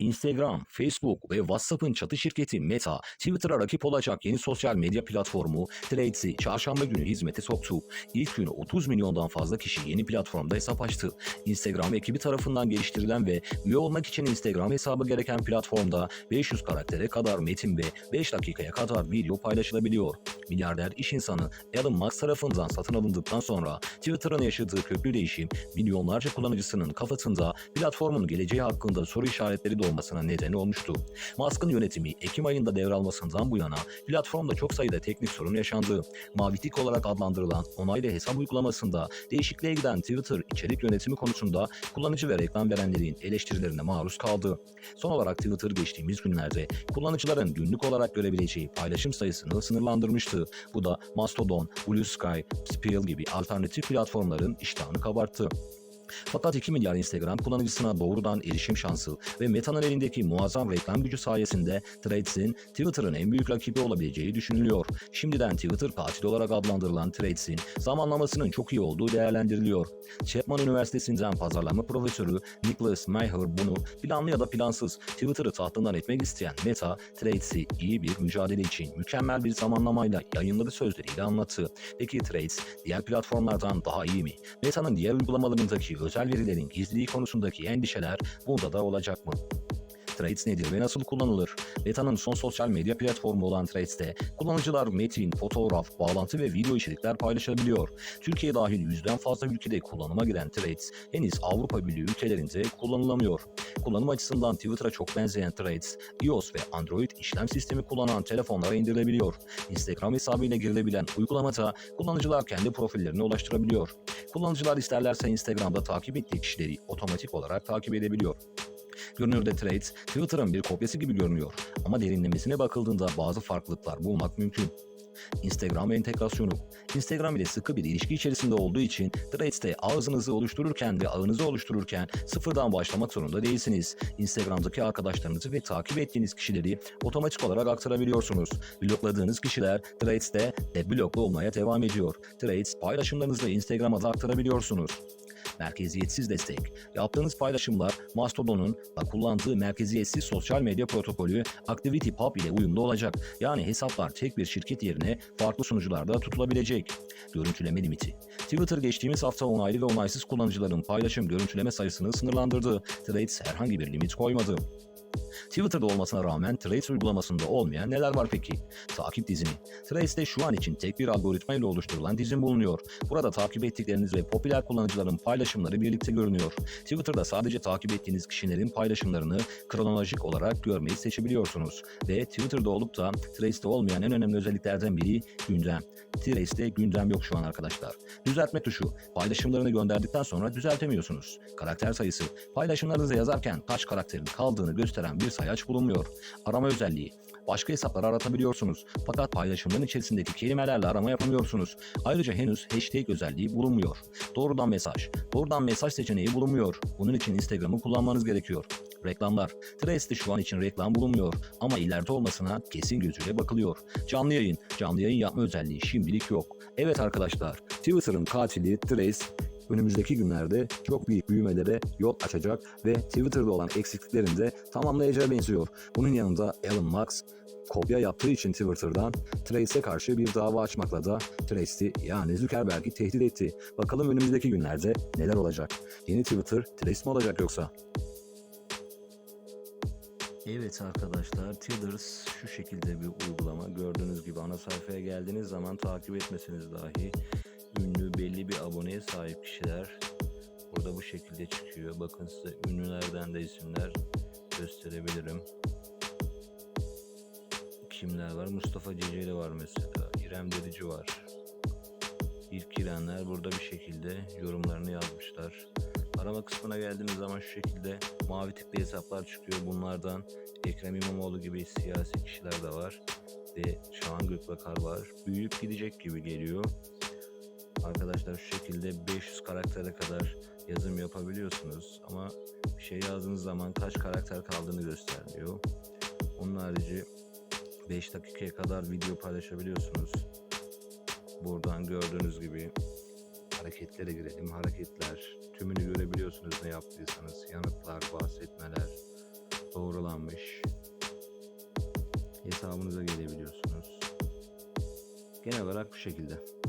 Instagram, Facebook ve WhatsApp'ın çatı şirketi Meta, Twitter'a rakip olacak yeni sosyal medya platformu Threads'i çarşamba günü hizmete soktu. İlk günü 30 milyondan fazla kişi yeni platformda hesap açtı. Instagram ekibi tarafından geliştirilen ve üye olmak için Instagram hesabı gereken platformda 500 karaktere kadar metin ve 5 dakikaya kadar video paylaşılabiliyor. Milyarder iş insanı Elon Musk tarafından satın alındıktan sonra Twitter'ın yaşadığı köklü değişim milyonlarca kullanıcısının kafasında platformun geleceği hakkında soru işaretleri doğmasına neden olmuştu. Musk'ın yönetimi Ekim ayında devralmasından bu yana platformda çok sayıda teknik sorun yaşandı. Mavi tik olarak adlandırılan onaylı hesap uygulamasında değişikliğe giden Twitter içerik yönetimi konusunda kullanıcı ve reklam verenlerin eleştirilerine maruz kaldı. Son olarak Twitter geçtiğimiz günlerde kullanıcıların günlük olarak görebileceği paylaşım sayısını sınırlandırmıştı. Bu da Mastodon, Blue Sky, Spill gibi alternatif platformların iştahını kabarttı. Fakat 2 milyar Instagram kullanıcısına doğrudan erişim şansı ve Meta'nın elindeki muazzam reklam gücü sayesinde Threads'in Twitter'ın en büyük rakibi olabileceği düşünülüyor. Şimdiden Twitter katili olarak adlandırılan Threads'in zamanlamasının çok iyi olduğu değerlendiriliyor. Chapman Üniversitesi'nden pazarlama profesörü Nicholas Meyer bunu planlı ya da plansız Twitter'ı tahtından etmek isteyen Meta, Threads'i iyi bir mücadele için mükemmel bir zamanlamayla yayınladığı sözleriyle anlattı. Peki Threads diğer platformlardan daha iyi mi? Meta'nın diğer uygulamalarındaki özel verilerin gizliliği konusundaki endişeler burada da olacak mı? Threads nedir ve nasıl kullanılır? Meta'nın son sosyal medya platformu olan Threads'te kullanıcılar metin, fotoğraf, bağlantı ve video içerikler paylaşabiliyor. Türkiye dahil yüzden fazla ülkede kullanıma giren Threads henüz Avrupa Birliği ülkelerinde kullanılamıyor. Kullanım açısından Twitter'a çok benzeyen Threads, iOS ve Android işlem sistemi kullanan telefonlara indirilebiliyor. Instagram hesabıyla girilebilen uygulamada kullanıcılar kendi profillerine ulaştırabiliyor. Kullanıcılar isterlerse Instagram'da takip ettiği kişileri otomatik olarak takip edebiliyor. Görünürde Threads, Twitter'ın bir kopyası gibi görünüyor ama derinlemesine bakıldığında bazı farklılıklar bulmak mümkün. Instagram entegrasyonu. Instagram ile sıkı bir ilişki içerisinde olduğu için Threads'te ağzınızı oluştururken ve ağınızı oluştururken sıfırdan başlamak zorunda değilsiniz. Instagram'daki arkadaşlarınızı ve takip ettiğiniz kişileri otomatik olarak aktarabiliyorsunuz. Blokladığınız kişiler Threads'te de bloklu olmaya devam ediyor. Threads paylaşımlarınızı Instagram'a da aktarabiliyorsunuz. Merkeziyetsiz destek. Yaptığınız paylaşımlar Mastodon'un da kullandığı merkeziyetsiz sosyal medya protokolü ActivityPub ile uyumlu olacak. Yani hesaplar tek bir şirket yerine farklı sunucularda tutulabilecek. Görüntüleme limiti. Twitter geçtiğimiz hafta onaylı ve onaysız kullanıcıların paylaşım görüntüleme sayısını sınırlandırdı. Threads herhangi bir limit koymadı. Twitter'da olmasına rağmen Threads uygulamasında olmayan neler var peki? Takip dizimi. Threads'te şu an için tek bir algoritma ile oluşturulan dizim bulunuyor. Burada takip ettikleriniz ve popüler kullanıcıların paylaşımları birlikte görünüyor. Twitter'da sadece takip ettiğiniz kişilerin paylaşımlarını kronolojik olarak görmeyi seçebiliyorsunuz. Ve Twitter'da olup da Threads'te olmayan en önemli özelliklerden biri gündem. Threads'te gündem yok şu an arkadaşlar. Düzeltme tuşu. Paylaşımlarını gönderdikten sonra düzeltemiyorsunuz. Karakter sayısı. Paylaşımlarınızı yazarken kaç karakterin kaldığını gösteren bir sayaç bulunmuyor. Arama özelliği. Başka hesapları aratabiliyorsunuz. Fakat paylaşımların içerisindeki kelimelerle arama yapamıyorsunuz. Ayrıca henüz hashtag özelliği bulunmuyor. Doğrudan mesaj. Doğrudan mesaj seçeneği bulunmuyor. Bunun için Instagram'ı kullanmanız gerekiyor. Reklamlar. Threads'te şu an için reklam bulunmuyor ama ileride olmasına kesin gözüyle bakılıyor. Canlı yayın. Canlı yayın yapma özelliği şimdilik yok. Evet arkadaşlar, Twitter'ın katili Threads önümüzdeki günlerde çok büyük büyümelere yol açacak ve Twitter'da olan eksikliklerini de tamamlayacağı benziyor. Bunun yanında Elon Musk kopya yaptığı için Twitter'dan Threads'e karşı bir dava açmakla da Threads'i yani Zuckerberg'i tehdit etti. Bakalım önümüzdeki günlerde neler olacak? Yeni Twitter Threads mi olacak yoksa? Evet arkadaşlar Tethers şu şekilde bir uygulama. Gördüğünüz gibi ana sayfaya geldiğiniz zaman takip etmeseniz dahi ünlü belli bir aboneye sahip kişiler burada bu şekilde çıkıyor. Bakın size ünlülerden de isimler gösterebilirim. Kimler var? Mustafa Ceceli var mesela. İrem Derici var. İlk girenler burada bir şekilde yorumlarını yazmışlar. Arama kısmına geldiğimiz zaman şu şekilde mavi tıklı hesaplar çıkıyor. Bunlardan Ekrem İmamoğlu gibi siyasi kişiler de var. Ve Şahan Gökbakar var. Büyüyüp gidecek gibi geliyor. Arkadaşlar şu şekilde 500 karaktere kadar yazım yapabiliyorsunuz. Ama bir şey yazdığınız zaman kaç karakter kaldığını göstermiyor. Onun harici 5 dakikaya kadar video paylaşabiliyorsunuz. Buradan gördüğünüz gibi hareketlere girelim. Hareketler tümünü görebiliyorsunuz ne yaptıysanız. Yanıtlar, bahsetmeler, doğrulanmış. Hesabınıza gelebiliyorsunuz. Genel olarak bu şekilde.